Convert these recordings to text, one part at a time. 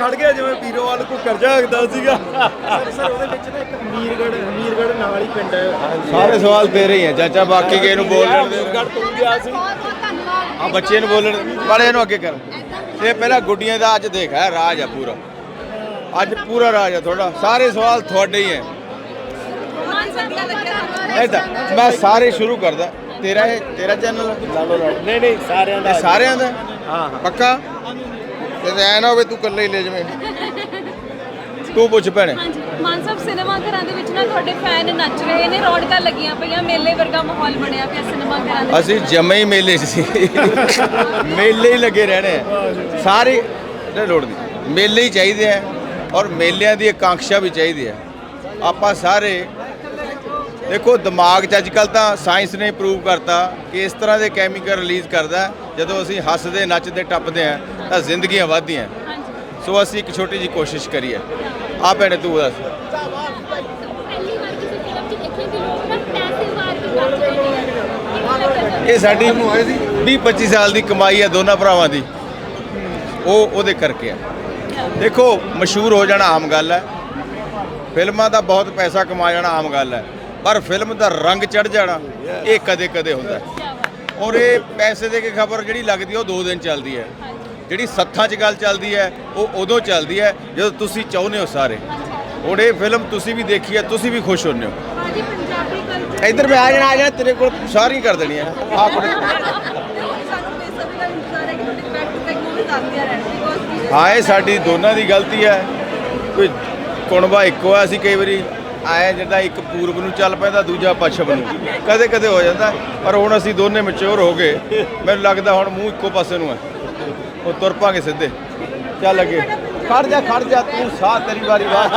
ਖੜ ਗਿਆ ਜਿਵੇਂ ਪੀਰੋਵਾਲ ਕੋ ਕਰਜ਼ਾ ਹੁੰਦਾ ਸੀਗਾ। ਸਰ ਉਹਦੇ ਵਿੱਚ ਨਾ ਇੱਕ ਹਮੀਰਗੜ ਹਮੀਰਗੜ ਨਾਲ ਹੀ ਪਿੰਡ ਹੈ। ਸਾਰੇ ਸਵਾਲ ਤੇਰੇ ਹੀ ਆ ਚਾਚਾ ਬਾਕੀ ਕਿਸੇ ਨੂੰ ਬੋਲ ਲੈਣ ਦੇ। ਗੜ ਤੋਂ ਗਿਆ ਸੀ। ਬਹੁਤ ਬਹੁਤ ਧੰਨਵਾਦ। ਆ ਬੱਚੇ ਨੂੰ ਬੋਲਣ ਵਾਲੇ ਇਹਨੂੰ ਅੱਗੇ ਕਰ। ਇਹ ਪਹਿਲਾਂ ਗੁੱਡੀਆਂ ਦਾ ਅੱਜ ਦੇਖ ਹੈ ਰਾਜ ਆ ਪੂਰਾ। ਅੱਜ ਪੂਰਾ ਰਾਜ ਆ ਤੁਹਾਡਾ। ਸਾਰੇ ਸਵਾਲ ਤੁਹਾਡੇ ਹੀ ਲੱਗਿਆ ਐਦਾਂ ਮੈਂ ਸਾਰੇ ਸ਼ੁਰੂ ਕਰਦਾ। ਤੇਰਾ ਇਹ ਤੇਰਾ ਚੈਨਲ ਨਹੀਂ ਨਹੀਂ ਸਾਰਿਆਂ ਦਾ। ਸਾਰਿਆਂ ਦਾ? ਹਾਂ ਹਾਂ। ਪੱਕਾ? ਤੇ ਐ ਨਾ ਹੋਵੇ ਤੂੰ ਇਕੱਲੇ ਹੀ ਲੈ ਜਾਵੇਂ। ਤੂੰ ਪੁੱਛ ਭੈਣੇ। ਹਾਂਜੀ ਮਾਨ ਸਾਹਿਬ ਸਿਨੇਮਾ ਘਰਾਂ ਦੇ ਵਿੱਚ ਨਾ ਤੁਹਾਡੇ ਫੈਨ ਨੱਚ ਰਹੇ ਨੇ ਰੌਣਕਾਂ ਲੱਗੀਆਂ ਪਈਆਂ ਮੇਲੇ ਵਰਗਾ ਮਾਹੌਲ ਬਣਿਆ ਪਿਆ ਸਿਨੇਮਾ ਘਰਾਂ ਦੇ। ਅਸੀਂ ਜਮੇ ਹੀ ਮੇਲੇ 'ਚ ਸੀ। ਮੇਲੇ ਹੀ ਲੱਗੇ ਰਹਿਣੇ ਆ। ਸਾਰੇ ਨਹੀਂ ਲੋੜ ਨਹੀਂ ਮੇਲੇ ਹੀ ਚਾਹੀਦੇ ਆ ਔਰ ਮੇਲਿਆਂ ਦੀ ਆਕਾਂਖਿਆ ਵੀ ਚਾਹੀਦੀ ਹੈ ਆਪਾਂ ਸਾਰੇ ਦੇਖੋ ਦਿਮਾਗ 'ਚ ਅੱਜਕੱਲ ਤਾਂ ਸਾਇੰਸ ਨੇ ਪ੍ਰੂਵ ਕਰਤਾ ਕਿ ਇਸ ਤਰ੍ਹਾਂ ਦੇ ਕੈਮੀਕਲ ਰਿਲੀਜ਼ ਕਰਦਾ ਹੈ, ਜਦੋਂ ਅਸੀਂ ਹੱਸਦੇ ਨੱਚਦੇ ਟੱਪਦੇ ਆ। ਤਾਂ ਜ਼ਿੰਦਗੀਆਂ ਵੱਧਦੀਆਂ। ਸੋ ਅਸੀਂ ਇੱਕ ਛੋਟੀ ਜੀ ਕੋਸ਼ਿਸ਼ ਕਰੀਏ। ਆ ਭੈਣੇ ਤੂੰ ਦੱਸ। ਇਹ ਸਾਡੀ 20 25 ਸਾਲ ਦੀ ਕਮਾਈ ਹੈ ਦੋਨਾਂ ਭਰਾਵਾਂ ਦੀ। ਉਹ ਉਹਦੇ ਕਰਕੇ ਆ। ਦੇਖੋ ਮਸ਼ਹੂਰ ਹੋ ਜਾਣਾ ਆਮ ਗੱਲ ਹੈ। ਫਿਲਮਾਂ ਦਾ ਬਹੁਤ ਪੈਸਾ ਕਮਾ ਜਾਣਾ ਆਮ ਗੱਲ ਹੈ। ਪਰ ਫਿਲਮ ਦਾ ਰੰਗ ਚੜ ਜਾਣਾ ਇਹ ਕਦੇ ਕਦੇ ਹੁੰਦਾ। ਔਰ ਇਹ ਪੈਸੇ ਦੇ ਕੇ ਖਬਰ ਜਿਹੜੀ ਲੱਗਦੀ ਉਹ 2 ਦਿਨ ਚੱਲਦੀ ਹੈ। ਜਿਹੜੀ ਸੱਥਾਂ 'ਚ ਗੱਲ ਚੱਲਦੀ ਹੈ ਉਹ ਉਦੋਂ ਚੱਲਦੀ ਹੈ ਜਦੋਂ ਤੁਸੀਂ ਚਾਹੁੰਦੇ ਹੋ ਸਾਰੇ। ਹੁਣ ਇਹ ਫਿਲਮ ਤੁਸੀਂ ਵੀ ਦੇਖੀ ਹੈ ਤੁਸੀਂ ਵੀ ਖੁਸ਼ ਹੁੰਦੇ ਹੋ। ਹਾਂਜੀ ਪੰਜਾਬੀ ਕਲਚਰ ਇੱਧਰ ਮੈਂ ਆ ਜਾਣਾ ਆ ਜਾਣਾ ਤੇਰੇ ਕੋਲ ਸਾਰੀ ਕਰ ਦੇਣੀ ਹੈ। ਆ ਕੁੜੇ ਹੈ ਇਹ ਸਾਡੀ ਦੋਨਾਂ ਦੀ ਗਲਤੀ ਹੈ। ਕੋਈ ਕੁਣਬਾ ਇੱਕੋ ਆ ਅਸੀਂ ਕਈ ਵਾਰੀ ਆਇਆ ਜਿਹੜਾ ਇੱਕ ਪੂਰਬ ਨੂੰ ਚੱਲ ਪੈਂਦਾ ਦੂਜਾ ਪੱਛਮ ਨੂੰ। ਕਦੇ ਕਦੇ ਹੋ ਜਾਂਦਾ ਪਰ ਹੁਣ ਅਸੀਂ ਦੋਨੇ ਮੈਚੁਰ ਹੋ ਗਏ। ਮੈਨੂੰ ਲੱਗਦਾ ਹੁਣ ਮੂੰਹ ਇੱਕੋ ਪਾਸੇ ਨੂੰ ਹੈ। ਉਹ ਤੁਰ ਪਾਂਗੇ ਸਿੱਧੇ। ਚੱਲ ਅੱਗੇ। ਖੜ ਜਾ ਖੜ ਜਾ, ਤੂੰ ਸਾਹ ਤੇਰੀ ਵਾਰੀ ਬਾਤ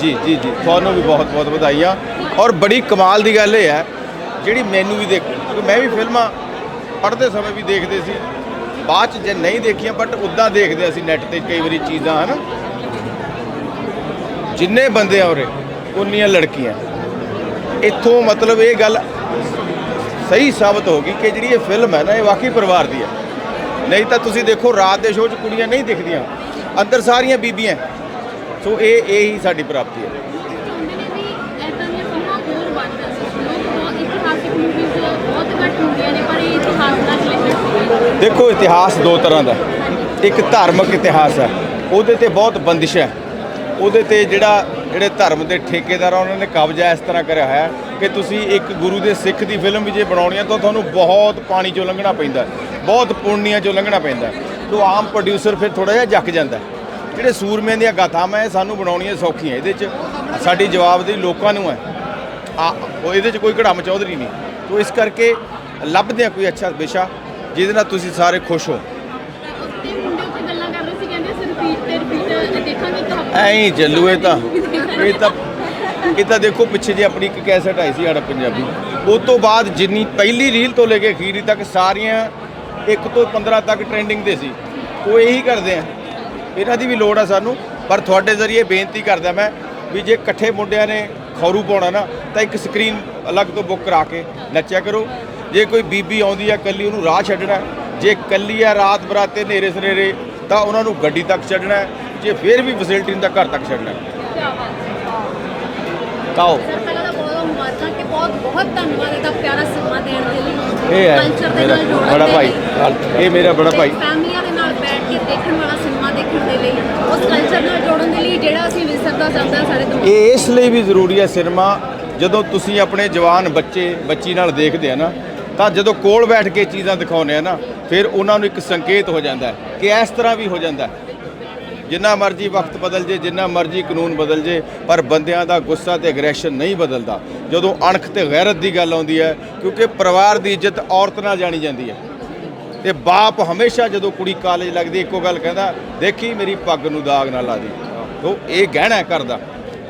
ਜੀ ਜੀ ਜੀ। ਤੁਹਾਨੂੰ ਵੀ ਬਹੁਤ ਬਹੁਤ ਵਧਾਈਆਂ। ਔਰ ਬੜੀ ਕਮਾਲ ਦੀ ਗੱਲ ਇਹ ਹੈ, ਜਿਹੜੀ ਮੈਨੂੰ ਵੀ ਦੇਖ। ਕਿਉਂਕਿ ਮੈਂ ਵੀ ਫਿਲਮਾਂ ਪੜ੍ਹਦੇ ਸਮੇਂ ਵੀ ਦੇਖਦੇ ਸੀ। ਬਾਅਦ ਚ ਜੇ ਨਹੀਂ ਦੇਖੀਆਂ ਬਟ ਉਦਾਂ ਦੇਖਦੇ ਅਸੀਂ ਨੈਟ ਤੇ ਕਈ ਵਾਰੀ ਚੀਜ਼ਾਂ, ਹਨ? ਜਿੰਨੇ ਬੰਦੇ ਆ ਉਰੇ, ਉਨੀਆਂ ਲੜਕੀਆਂ। ਇੱਥੋਂ ਮਤਲਬ ਇਹ ਗੱਲ ਸਹੀ ਸਾਬਤ ਹੋ ਗਈ ਕਿ ਜਿਹੜੀ ਇਹ ਫਿਲਮ ਹੈ ਨਾ, ਇਹ ਵਾਕਈ ਪਰਿਵਾਰ ਦੀ ਹੈ। ਨਹੀਂ ਤਾਂ ਤੁਸੀਂ ਦੇਖੋ, ਰਾਤ ਦੇ ਸ਼ੋਅ 'ਚ ਕੁੜੀਆਂ ਨਹੀਂ ਦਿਖਦੀਆਂ। ਅੰਦਰ ਸਾਰੀਆਂ ਬੀਬੀਆਂ ਸੋ ਇਹ ਇਹ ਹੀ ਸਾਡੀ ਪ੍ਰਾਪਤੀ ਹੈ। ਦੇਖੋ, ਇਤਿਹਾਸ ਦੋ ਤਰ੍ਹਾਂ ਦਾ। ਇੱਕ ਧਾਰਮਿਕ ਇਤਿਹਾਸ ਹੈ। ਉਹਦੇ ਤੇ ਬਹੁਤ ਬੰਦਿਸ਼ ਹੈ। ਉਹਦੇ ਤੇ ਜਿਹੜਾ, ਜਿਹੜੇ ਧਰਮ ਦੇ ਠੇਕੇਦਾਰ ਆ, ਉਹਨਾਂ ਨੇ ਕਬਜ਼ਾ ਇਸ ਤਰ੍ਹਾਂ ਕਰਿਆ ਹੋਇਆ ਹੈ ਕਿ ਤੁਸੀਂ ਇੱਕ ਗੁਰੂ ਦੇ ਸਿੱਖ ਦੀ ਫਿਲਮ ਵੀ ਜੇ ਬਣਾਉਣੀ ਹੈ ਤਾਂ ਤੁਹਾਨੂੰ ਬਹੁਤ ਪਾਣੀ ਚੋਂ ਲੰਘਣਾ ਪੈਂਦਾ ਹੈ, ਬਹੁਤ ਪੁੰਨੀਆਂ ਚੋਂ ਲੰਘਣਾ ਪੈਂਦਾ ਹੈ। ਤੋ ਆਮ ਪ੍ਰੋਡਿਊਸਰ ਫਿਰ ਥੋੜਾ ਜਿਹਾ ਜੱਕ ਜਾਂਦਾ ਹੈ। ਜਿਹੜੇ ਸੂਰਮਿਆਂ ਦੀਆਂ ਗਾਥਾਵਾਂ ਇਹ ਸਾਨੂੰ ਬਣਾਉਣੀਆਂ ਸੌਖੀਆਂ ਇਹਦੇ 'ਚ ਸਾਡੀ ਜਵਾਬ ਦੀ ਲੋਕਾਂ ਨੂੰ ਹੈ ਆ ਉਹ ਇਹਦੇ 'ਚ ਕੋਈ ਘੜਾਮ ਚੌਧਰੀ ਨਹੀਂ। ਤੋ ਇਸ ਕਰਕੇ ਲੱਭਦੇ ਆ ਕੋਈ ਅੱਛਾ ਵਿਸ਼ਾ ਜਿਹਦੇ ਨਾਲ ਤੁਸੀਂ ਸਾਰੇ ਖੁਸ਼ ਹੋ। ਐਂ ਹੀ ਇਹ ਤਾਂ। ਇਹ ਤਾਂ ਇਹ ਤਾਂ ਦੇਖੋ, ਪਿੱਛੇ ਜੇ ਆਪਣੀ ਇੱਕ ਕੈਸਟ ਆਈ ਸੀ ਆੜਾ ਪੰਜਾਬੀ। ਉਸ ਤੋਂ ਬਾਅਦ ਜਿੰਨੀ ਪਹਿਲੀ ਰੀਲ ਤੋਂ ਲੈ ਕੇ ਅਖੀਰੀ ਤੱਕ ਸਾਰੀਆਂ 1 ਤੋਂ 15 ਤੱਕ ਟ੍ਰੈਂਡਿੰਗ ਦੇ ਸੀ। ਉਹ ਇਹੀ ਕਰਦੇ ਆ। ਇਹਨਾਂ ਦੀ ਵੀ ਲੋੜ ਆ ਸਾਨੂੰ, ਪਰ ਤੁਹਾਡੇ ਜ਼ਰੀਏ ਬੇਨਤੀ ਕਰਦਾ ਮੈਂ ਵੀ ਜੇ ਇਕੱਠੇ ਮੁੰਡਿਆਂ ਨੇ ਖੌਰੂ ਪਾਉਣਾ ਨਾ, ਤਾਂ ਇੱਕ ਸਕਰੀਨ ਅਲੱਗ ਤੋਂ ਬੁੱਕ ਕਰਾ ਕੇ ਨੱਚਿਆ ਕਰੋ। ਜੇ ਕੋਈ ਬੀਬੀ ਆਉਂਦੀ ਆ ਕੱਲੀ ਉਹਨੂੰ ਰਾਹ ਛੱਡਣਾ ਜੇ ਕੱਲੀ ਆ ਰਾਤ ਬਰਾਤੇ ਨੇਰੇ ਸਨੇਰੇ, ਤਾਂ ਉਹਨਾਂ ਨੂੰ ਗੱਡੀ ਤੱਕ ਛੱਡਣਾ ਜੇ ਫਿਰ ਵੀ ਫੈਸਿਲਿਟੀ ਨਹੀਂ ਘਰ ਤੱਕ ਛੱਡਣਾ ਹੈ। ਕਾਓ ਸਰ ਪਹਿਲਾਂ ਤਾਂ ਬਹੁਤ ਬਹੁਤ ਮੁਬਾਰਕਾਂ ਕਿ ਬਹੁਤ ਬਹੁਤ ਧੰਨਵਾਦ ਇਹਦਾ ਪਿਆਰਾ ਸਮਾਂ ਦੇਣ ਦੇ ਲਈ ਇਹ ਹੈ ਕਲਚਰ ਦੇ ਮੇਰਾ ਨਾਲ ਜੋੜਨ ਬੜਾ ਦੇ ਭਾਈ ਲਈ। ਇਹ ਮੇਰਾ ਬੜਾ ਭਾਈ ਫੈਮਲੀਆਂ ਦੇ ਨਾਲ ਬੈਠ ਕੇ ਦੇਖਣ ਵਾਲਾ ਸਿਨੇਮਾ ਦੇਖਣ ਦੇ ਲਈ ਉਸ ਕਲਚਰ ਨਾਲ ਜੋੜਨ ਦੇ ਲਈ ਜਿਹੜਾ ਅਸੀਂ ਵਿਸਰਦਾ ਜਾਂਦਾ ਸਾਡੇ ਦਿਮਾਗ ਇਹ ਇਸ ਲਈ ਵੀ ਜ਼ਰੂਰੀ ਹੈ ਸਿਨੇਮਾ ਜਦੋਂ ਤੁਸੀਂ ਆਪਣੇ ਜਵਾਨ ਬੱਚੇ ਬੱਚੀ ਨਾਲ ਦੇਖਦੇ ਆ ਨਾ ਤਾਂ ਜਦੋਂ ਕੋਲ ਬੈਠ ਕੇ ਚੀਜ਼ਾਂ ਦਿਖਾਉਂਦੇ ਆ ਨਾ ਫਿਰ ਉਹਨਾਂ ਨੂੰ ਇੱਕ ਸੰਕੇਤ ਹੋ ਜਾਂਦਾ ਹੈ ਕਿ ਇਸ ਤਰ੍ਹਾਂ ਵੀ ਹੋ ਜਾਂਦਾ ਹੈ ਜਿੰਨਾ ਮਰਜ਼ੀ ਵਕਤ ਬਦਲ ਜੇ, ਜਿੰਨਾ ਮਰਜ਼ੀ ਕਾਨੂੰਨ ਬਦਲ ਜੇ, ਪਰ ਬੰਦਿਆਂ ਦਾ ਗੁੱਸਾ ਤੇ ਐਗਰੈਸ਼ਨ ਨਹੀਂ ਬਦਲਦਾ। ਜਦੋਂ ਅਣਖ ਤੇ ਗੈਰਤ ਦੀ ਗੱਲ ਆਉਂਦੀ ਹੈ, ਕਿਉਂਕਿ ਪਰਿਵਾਰ ਦੀ ਇੱਜ਼ਤ ਔਰਤ ਨਾਲ ਜਾਣੀ ਜਾਂਦੀ ਹੈ। ਤੇ ਬਾਪ ਹਮੇਸ਼ਾ ਜਦੋਂ ਕੁੜੀ ਕਾਲਜ ਲੱਗਦੀ, ਇੱਕੋ ਗੱਲ ਕਹਿੰਦਾ, ਦੇਖੀ ਮੇਰੀ ਪੱਗ ਨੂੰ ਦਾਗ ਨਾ ਲਾ ਦੀ। ਤੋ ਇਹ ਗਹਿਣਾ ਹੈ ਘਰ ਦਾ।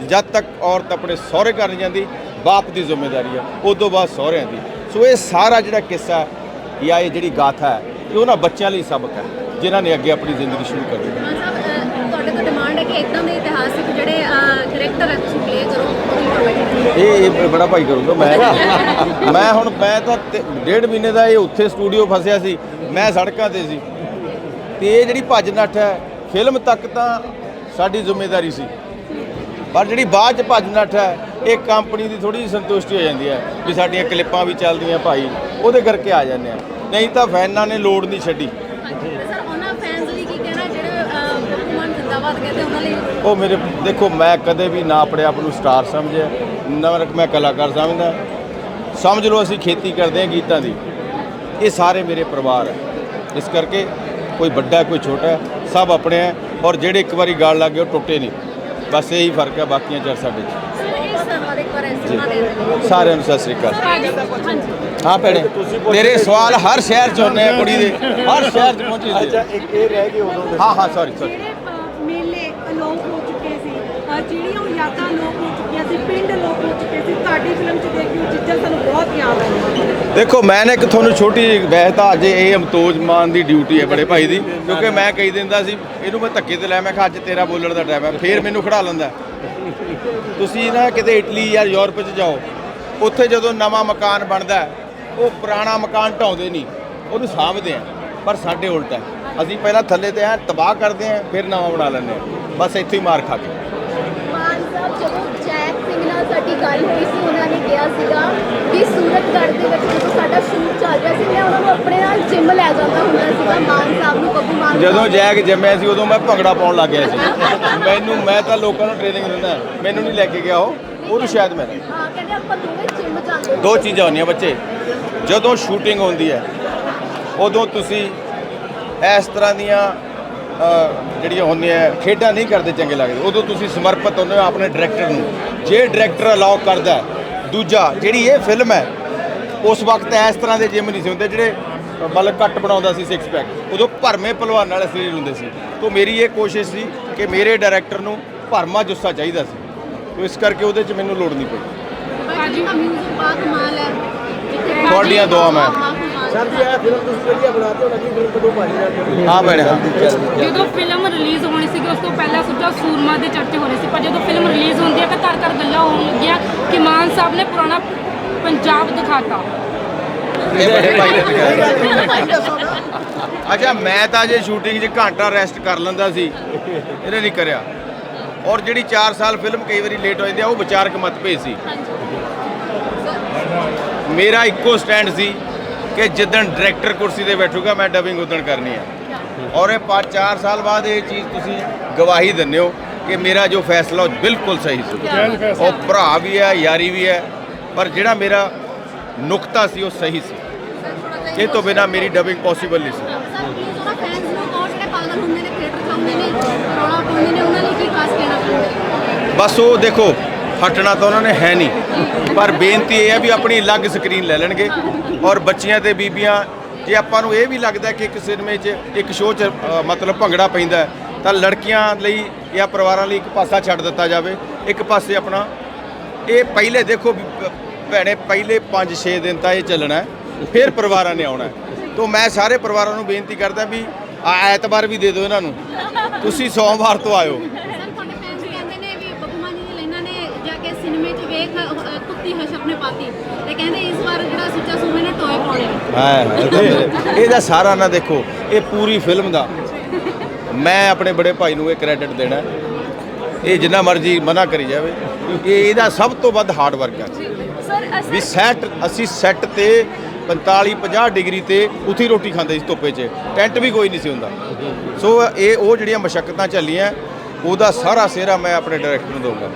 ਜਦ ਤੱਕ ਔਰਤ ਆਪਣੇ ਸਹੁਰੇ ਘਰ ਨਹੀਂ ਜਾਂਦੀ, ਬਾਪ ਦੀ ਜ਼ਿੰਮੇਵਾਰੀ ਹੈ ਉਸ ਤੋਂ ਬਾਅਦ ਸਹੁਰਿਆਂ ਦੀ। ਸੋ ਇਹ ਸਾਰਾ ਜਿਹੜਾ ਕਿੱਸਾ ਜਾਂ ਇਹ ਜਿਹੜੀ ਗਾਥਾ ਹੈ, ਇਹ ਉਹਨਾਂ ਬੱਚਿਆਂ ਲਈ ਸਬਕ ਹੈ, ਜਿਨ੍ਹਾਂ ਨੇ ਅੱਗੇ ਆਪਣੀ ਜ਼ਿੰਦਗੀ ਸ਼ੁਰੂ ਕਰਨੀ ਹੈ ਮਾਨ ਸਾਹਿਬ ਅਹ, ਤੁਹਾਡੇ ਤੋਂ ਡਿਮਾਂਡ ਹੈ ਕਿ ਇਦਾਂ ਦੇ ਇਤਿਹਾਸਿਕ ਜਿਹੜੇ ਕਰੈਕਟਰ ਹੈ ਤੁਸੀਂ ਪਲੇ ਕਰੋ ਉਹਦੀ ਪ੍ਰੋਵਾਈਡ ਇਹ ਇਹ ਬੜਾ ਭਾਈ ਕਰੂਗਾ ਮੈਂ। ਮੈਂ ਹੁਣ ਮੈਂ ਤਾਂ ਡੇਢ ਮਹੀਨੇ ਦਾ ਇਹ ਉੱਥੇ ਸਟੂਡੀਓ ਫਸਿਆ ਸੀ ਮੈਂ ਸੜਕਾਂ ਤੇ ਸੀ। ਤੇ ਇਹ ਜਿਹੜੀ ਭੱਜ ਨੱਠ ਹੈ ਫਿਲਮ ਤੱਕ ਤਾਂ ਸਾਡੀ ਜ਼ਿੰਮੇਵਾਰੀ ਸੀ। ਪਰ ਜਿਹੜੀ ਬਾਅਦ ਚ ਭੱਜ ਨੱਠ ਹੈ ਇਹ ਕੰਪਨੀ ਦੀ ਥੋੜੀ ਸੰਤੁਸ਼ਟੀ ਹੋ ਜਾਂਦੀ ਹੈ ਵੀ ਸਾਡੀਆਂ ਕਲਿੱਪਾਂ ਵੀ ਚੱਲਦੀਆਂ ਭਾਈ ਉਹਦੇ ਕਰਕੇ ਆ ਜਾਂਦੇ ਆ ਨਹੀਂ ਤਾਂ ਫੈਨਾਂ ਨੇ ਲੋੜ ਨਹੀਂ ਛੱਡੀ। ਸਰ ਉਹਨਾਂ ਫੈਨਸ ਲਈ ਕੀ ਕਹਿਣਾ ਜਿਹੜੇ ਪਪੂਮਨ ਜ਼ਿੰਦਾਬਾਦ ਕਹਿੰਦੇ ਉਹਨਾਂ ਲਈ? ਉਹ ਮੇਰੇ ਦੇਖੋ ਮੈਂ ਕਦੇ ਵੀ ਨਾ ਆਪਣੇ ਆਪ ਨੂੰ ਸਟਾਰ ਸਮਝਿਆ। ਨਾ ਮੈਂ ਕਲਾਕਾਰ ਸਮਝਦਾ। ਸਮਝ ਲਓ ਅਸੀਂ ਖੇਤੀ ਕਰਦੇ ਹਾਂ ਗੀਤਾਂ ਦੀ। ਇਹ ਸਾਰੇ ਮੇਰੇ ਪਰਿਵਾਰ ਹੈ। ਇਸ ਕਰਕੇ ਕੋਈ ਵੱਡਾ ਕੋਈ ਛੋਟਾ ਹੈ, ਸਭ ਆਪਣੇ ਹੈ ਔਰ ਜਿਹੜੇ ਇੱਕ ਵਾਰੀ ਗਾਲ ਲੱਗ ਗਏ ਉਹ ਟੁੱਟੇ ਨਹੀਂ। ਬਸ ਇਹੀ ਫ਼ਰਕ ਹੈ ਬਾਕੀਆਂ ਚ ਸਾਡੇ ਚ। ਸਾਰਿਆਂ ਨੂੰ ਸਤਿ ਸ੍ਰੀ ਅਕਾਲ। ਹਾਂ ਭੈਣੇ ਤੇਰੇ ਸਵਾਲ ਹਰ ਸ਼ਹਿਰ ਚ ਹੁੰਦੇ ਆ ਕੁੜੀ ਦੇ। ਹਰ ਸ਼ਹਿਰ ਚ ਪਹੁੰਚੀ ਅੱਛਾ ਇੱਕ ਇਹ ਰਹਿ ਗਏ ਉਦੋਂ ਹਾਂ ਹਾਂ ਸੌਰੀ ਸੌਰੀ ਜਿਹੜੇ ਹੋ ਚੁੱਕੇ ਸੀ। ਜਿਹੜੀਆਂ ਉਹ ਯਾਦਾਂ ਅਲੋਪ ਹੋ ਚੁੱਕੀਆਂ ਸੀ, ਪਿੰਡ ਅਲੋਪ ਹੋ ਚੁੱਕੇ ਸੀ। ਤੁਹਾਡੀ ਫਿਲਮ 'ਚ ਦੇਖ ਕੇ ਉਹ ਚੀਜ਼ਾਂ ਸਾਨੂੰ ਬਹੁਤ ਯਾਦ ਆਉਂਦੀਆਂ। ਦੇਖੋ, ਮੈਂ ਨਾ ਇੱਕ ਤੁਹਾਨੂੰ ਛੋਟੀ ਜਿਹੀ- ਵੈਸੇ ਤਾਂ ਅੱਜ ਇਹ ਅਮਤੋਜ ਮਾਨ ਦੀ ਡਿਊਟੀ ਹੈ ਬੜੇ ਭਾਈ ਦੀ, ਕਿਉਂਕਿ ਮੈਂ ਕਹੀ ਦਿੰਦਾ ਸੀ, ਇਹਨੂੰ ਮੈਂ ਧੱਕੇ ਤੇ ਲੈ, ਮੈਂ ਕਿਹਾ ਅੱਜ ਤੇਰਾ ਬੋਲਣ ਦਾ ਟਾਈਮ ਹੈ, ਫੇਰ ਮੈਨੂੰ ਖੜਾ ਲੈਂਦਾ। ਤੁਸੀਂ ਨਾ ਕਿਤੇ ਇਟਲੀ ਜਾਂ ਯੂਰਪ 'ਚ ਜਾਓ, ਉੱਥੇ ਜਦੋਂ ਨਵਾਂ ਮਕਾਨ ਬਣਦਾ ਉਹ ਪੁਰਾਣਾ ਮਕਾਨ ਢਾਉਂਦੇ ਨਹੀਂ, ਉਹਨੂੰ ਸਾਂਭਦੇ ਆ, ਪਰ ਸਾਡੇ ਉਲਟ ਹੈ। ਅਸੀਂ ਪਹਿਲਾਂ ਥੱਲੇ ਤੇ ਐ ਤਬਾਹ ਕਰਦੇ ਆ, ਫਿਰ ਨਵਾਂ ਬਣਾ ਲੈਂਦੇ ਆ। ਬਸ ਇੱਥੇ ਹੀ ਮਾਰ ਖਾ ਕੇ। ਮਾਨ ਸਾਹਿਬ ਜਦੋਂ ਜੈਕ ਸਿੰਘ ਨਾਲ ਸਾਡੀ ਗੱਲ ਹੋਈ ਸੀ ਉਹਨਾਂ ਨੇ ਕਿਹਾ ਸੀਗਾ ਕਿ ਸੂਰਤਗੜ੍ਹ ਦੇ ਵਿੱਚ ਜਦੋਂ ਸਾਡਾ ਸ਼ੂਟ ਚੱਲ ਰਿਹਾ ਸੀ ਮੈਂ ਉਹਨਾਂ ਨੂੰ ਆਪਣੇ ਨਾਲ ਜਿਮ ਲੈ ਜਾਂਦਾ ਹੁੰਦਾ ਸੀਗਾ ਮਾਨ ਸਾਹਿਬ ਨੂੰ ਬੱਬੂ ਮਾਨ ਜਦੋਂ। ਜੈਕ ਜੰਮਿਆ ਸੀ ਉਦੋਂ ਮੈਂ ਭੰਗੜਾ ਪਾਉਣ ਲੱਗ ਗਿਆ ਸੀ। ਮੈਨੂੰ ਮੈਂ ਤਾਂ ਲੋਕਾਂ ਨੂੰ ਟ੍ਰੇਨਿੰਗ ਦਿੰਦਾ ਮੈਨੂੰ ਨਹੀਂ ਲੈ ਕੇ ਗਿਆ ਉਹ ਉਹਨੂੰ ਸ਼ਾਇਦ ਮੈਂ। ਹਾਂ ਕਹਿੰਦੇ ਆਪਾਂ ਦੋਵੇਂ ਜਿਮ ਜਾਂਦੇ ਦੋ ਚੀਜ਼ਾਂ ਹੁੰਦੀਆਂ ਬੱਚੇ। ਜਦੋਂ ਸ਼ੂਟਿੰਗ ਹੁੰਦੀ ਹੈ ਉਦੋਂ ਤੁਸੀਂ ਇਸ ਤਰ੍ਹਾਂ ਦੀਆਂ ਜਿਹੜੀਆਂ ਹੁੰਦੀਆਂ ਖੇਡਾਂ ਨਹੀਂ ਕਰਦੇ ਚੰਗੇ ਲੱਗਦੇ। ਉਦੋਂ ਤੁਸੀਂ ਸਮਰਪਿਤ ਹੁੰਦੇ ਹੋ ਆਪਣੇ ਡਾਇਰੈਕਟਰ ਨੂੰ। ਜੇ ਡਾਇਰੈਕਟਰ ਅਲਾਉ ਕਰਦਾ। ਦੂਜਾ ਜਿਹੜੀ ਇਹ ਫਿਲਮ ਹੈ ਉਸ ਵਕਤ ਇਸ ਤਰ੍ਹਾਂ ਦੇ ਜਿਮ ਨਹੀਂ ਸੀ ਹੁੰਦੇ ਜਿਹੜੇ ਮਤਲਬ ਕੱਟ ਬਣਾਉਂਦਾ ਸੀ ਸਿਕਸ ਪੈਕ ਉਦੋਂ ਭਰਮੇ ਪਹਿਲਵਾਨ ਵਾਲੇ ਸਰੀਰ ਹੁੰਦੇ ਸੀ। ਤੋਂ ਮੇਰੀ ਇਹ ਕੋਸ਼ਿਸ਼ ਸੀ ਕਿ ਮੇਰੇ ਡਾਇਰੈਕਟਰ ਨੂੰ ਭਰਮਾ ਜੁੱਸਾ ਚਾਹੀਦਾ ਸੀ। ਤੋ ਇਸ ਕਰਕੇ ਉਹਦੇ 'ਚ ਮੈਨੂੰ ਲੋੜ ਨਹੀਂ ਪਈ। ਤੁਹਾਡੀਆਂ ਦੁਆਵਾਂ। ਕਮਾਲ ਸਰ ਜੀ ਇਹ ਫਿਲਮ ਤੁਸੀਂ ਵਧੀਆ ਬਣਾਤੇ ਹੋ ਲੱਗੀ ਫਿਲਮ ਕਦੋਂ ਪਾਣੀ ਨਾਲ ਹਾਂ? ਭੈਣੇ ਹਾਂ ਜਦੋਂ ਫਿਲਮ ਰਿਲੀਜ਼ ਹੋਣੀ ਸੀਗੀ ਉਸ ਤੋਂ ਪਹਿਲਾਂ ਸੁੱਚਾ ਸੂਰਮਾ ਦੇ ਚਰਚੇ ਹੋ ਰਹੇ ਸੀ ਪਰ ਜਦੋਂ ਫਿਲਮ ਰਿਲੀਜ਼ ਹੁੰਦੀ ਹੈ ਤਾਂ ਘਰ ਘਰ ਗੱਲਾਂ ਹੋਣ ਲੱਗੀਆਂ ਕਿ ਮਾਨ ਸਾਹਿਬ ਨੇ ਪੁਰਾਣਾ ਪੰਜਾਬ ਦਿਖਾਤਾ। ਇਹ ਭਾਈ ਅੱਛਾ ਮੈਂ ਤਾਂ ਜੇ ਸ਼ੂਟਿੰਗ 'ਚ ਘੰਟਾ ਰੈਸਟ ਕਰ ਲੈਂਦਾ ਸੀ ਇਹਨੇ ਨਹੀਂ ਕਰਿਆ। ਔਰ ਜਿਹੜੀ 4 ਸਾਲ ਫਿਲਮ ਕਈ ਵਾਰੀ ਲੇਟ ਹੋ ਜਾਂਦੀ ਆ ਉਹ ਵਿਚਾਰਕ ਮਤਭੇਦ ਸੀ। ਮੇਰਾ ਇੱਕੋ ਸਟੈਂਡ ਸੀ। ਕਿ ਜਿੱਦਣ ਡਾਇਰੈਕਟਰ ਕੁਰਸੀ ਤੇ ਬੈਠੂਗਾ ਮੈਂ ਡਬਿੰਗ ਉਦਣ ਕਰਨੀ ਆ। ਔਰ ਇਹ 4 ਸਾਲ ਬਾਅਦ ਇਹ ਚੀਜ਼ ਤੁਸੀਂ ਗਵਾਹੀ ਦਿੰਦੇ ਹੋ ਕਿ ਮੇਰਾ ਜੋ ਫੈਸਲਾ ਉਹ ਬਿਲਕੁਲ ਸਹੀ ਸੀ। ਉਹ ਭਰਾ ਵੀ ਹੈ ਯਾਰੀ ਵੀ ਹੈ ਪਰ ਜਿਹੜਾ ਮੇਰਾ ਨੁਕਤਾ ਸੀ ਉਹ ਸਹੀ ਸੀ। ਇਹ ਤੋਂ ਬਿਨਾ ਮੇਰੀ ਡਬਿੰਗ ਪੋਸੀਬਲ ਨਹੀਂ ਸੀ। ਬਸ ਉਹ ਦੇਖੋ ਹਟਣਾ ਤਾਂ ਉਹਨਾਂ ਨੇ ਹੈ ਨਹੀਂ। ਪਰ ਬੇਨਤੀ ਇਹ ਹੈ ਵੀ ਆਪਣੀ ਅਲੱਗ ਸਕਰੀਨ ਲੈ ਲੈਣਗੇ ਔਰ ਬੱਚੀਆਂ ਤੇ ਬੀਬੀਆਂ, ਜੇ ਆਪਾਂ ਨੂੰ ਇਹ ਵੀ ਲੱਗਦਾ ਕਿ ਇੱਕ ਸਿਨੇਮੇ 'ਚ ਇੱਕ ਸ਼ੋਅ 'ਚ ਮਤਲਬ ਭੰਗੜਾ ਪੈਂਦਾ ਤਾਂ ਲੜਕੀਆਂ ਲਈ ਜਾਂ ਪਰਿਵਾਰਾਂ ਲਈ ਇੱਕ ਪਾਸਾ ਛੱਡ ਦਿੱਤਾ ਜਾਵੇ। ਇੱਕ ਪਾਸੇ ਆਪਣਾ ਇਹ ਪਹਿਲੇ ਦੇਖੋ ਭੈਣੇ ਪਹਿਲੇ 5-6 ਦਿਨ ਤਾਂ ਇਹ ਚੱਲਣਾ ਫਿਰ ਪਰਿਵਾਰਾਂ ਨੇ ਆਉਣਾ ਹੈ। ਤੋਂ ਮੈਂ ਸਾਰੇ ਪਰਿਵਾਰਾਂ ਨੂੰ ਬੇਨਤੀ ਕਰਦਾ ਵੀ ਆ ਐਤਵਾਰ ਵੀ ਦੇ ਦਿਓ ਇਹਨਾਂ ਨੂੰ। ਤੁਸੀਂ ਸੋਮਵਾਰ ਤੋਂ ਆਇਓ। ਸਿਨੇਮੇ 'ਚ ਵੇਖ ਅਹ, ਕੁੱਤੀ ਹਸ਼ ਆਪਣੇ ਪਾਤੀ। ਤੇ ਕਹਿੰਦੇ ਇਸ ਵਾਰ ਜਿਹੜਾ ਸੁੱਚਾ ਸੂਮੇ ਨੇ ਟੋਏ ਪਾਉਣੇ ਨੇ। ਹਾਂ ਇਹਦਾ ਸਾਰਾ ਨਾ ਦੇਖੋ ਇਹ ਪੂਰੀ ਫਿਲਮ ਦਾ। ਮੈਂ ਆਪਣੇ ਬੜੇ ਭਾਈ ਨੂੰ ਇਹ ਕ੍ਰੈਡਿਟ ਦੇਣਾ। ਇਹ ਜਿੰਨਾ ਮਰਜ਼ੀ ਮਨਾ ਕਰੀ ਜਾਵੇ ਇਹ ਇਹਦਾ ਸਭ ਤੋਂ ਵੱਧ ਹਾਰਡ ਵਰਕ ਹੈ। ਵੀ ਸੈੱਟ ਅਸੀਂ ਸੈੱਟ ਤੇ 45 50 ਡਿਗਰੀ ਤੇ ਉੱਥੇ ਰੋਟੀ ਖਾਂਦੇ ਸੀ ਧੁੱਪੇ 'ਚ। ਟੈਂਟ ਵੀ ਕੋਈ ਨਹੀਂ ਸੀ ਹੁੰਦਾ। ਸੋ ਇਹ ਉਹ ਜਿਹੜੀਆਂ ਮਸ਼ੱਕਤਾਂ ਚੱਲੀਆਂ ਉਹਦਾ ਸਾਰਾ ਸਿਹਰਾ ਮੈਂ ਆਪਣੇ ਡਾਇਰੈਕਟਰ ਨੂੰ ਦਊਂਗਾ।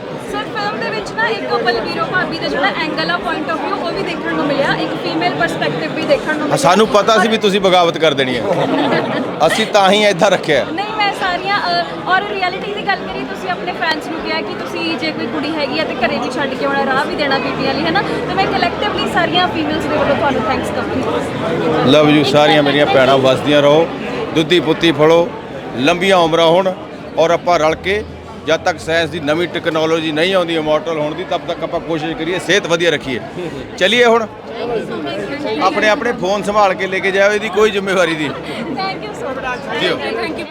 ਵਿੱਚ ਨਾ ਇੱਕ ਬਲਵੀਰੋ ਭਾਬੀ ਦਾ ਜਿਹੜਾ ਐਂਗਲ ਆ ਪੁਆਇੰਟ ਆਫ View ਉਹ ਵੀ ਦੇਖਣ ਨੂੰ ਮਿਲਿਆ। ਇੱਕ ਫੀਮੇਲ ਪਰਸਪੈਕਟਿਵ ਵੀ ਦੇਖਣ ਨੂੰ ਮਿਲਿਆ। ਸਾਨੂੰ ਪਤਾ ਸੀ ਵੀ ਤੁਸੀਂ ਬਗਾਵਤ ਕਰ ਦੇਣੀ ਹੈ। ਅਸੀਂ ਤਾਂ ਹੀ ਐਦਾਂ ਰੱਖਿਆ। ਨਹੀਂ ਮੈਂ ਸਾਰੀਆਂ ਅ, ਔਰ ਰਿਐਲਿਟੀ ਦੀ ਗੱਲ ਕਰੀ ਤੁਸੀਂ ਆਪਣੇ ਫੈਨਸ ਨੂੰ ਕਿਹਾ ਕਿ ਤੁਸੀਂ ਜੇ ਕੋਈ ਕੁੜੀ ਹੈਗੀ ਆ ਤੇ ਘਰੇ ਵੀ ਛੱਡ ਕੇ ਆਉਣਾ ਰਾਹ ਵੀ ਦੇਣਾ ਬੀਬੀਆਂ ਲਈ ਹੈ ਨਾ ਤੇ ਮੈਂ ਕਲੈਕਟਿਵਲੀ ਸਾਰੀਆਂ ਫੀਮੇਲਸ ਦੇ ਵੱਲੋਂ ਤੁਹਾਨੂੰ ਥੈਂਕਸ ਕਰਦੀ ਹਾਂ। ਲਵ ਯੂ ਸਾਰੀਆਂ ਮੇਰੀਆਂ ਭੈਣਾਂ ਵਸਦੀਆਂ ਰਹੋ। ਦੁੱਧੀ ਪੁੱਤੀ ਫੜੋ। ਲੰਬੀਆਂ ਉਮਰਾਂ ਹੋਣ ਔਰ ਆਪਾਂ ਰਲ ਕੇ ਜਦ ਤੱਕ ਸਾਇੰਸ ਦੀ ਨਵੀਂ ਟੈਕਨੋਲੋਜੀ ਨਹੀਂ ਆਉਂਦੀ ਇਮੋਰਟਲ ਹੋਣ ਦੀ ਤਦ ਤੱਕ ਆਪਾਂ ਕੋਸ਼ਿਸ਼ ਕਰੀਏ ਸਿਹਤ ਵਧੀਆ ਰੱਖੀਏ। ਚਲਿਏ ਹੁਣ। ਆਪਣੇ ਆਪਣੇ ਫੋਨ ਸੰਭਾਲ ਕੇ ਲੈ ਕੇ ਜਾਓ ਇਹਦੀ ਕੋਈ ਜ਼ਿੰਮੇਵਾਰੀ ਦੀ thank you so much thank you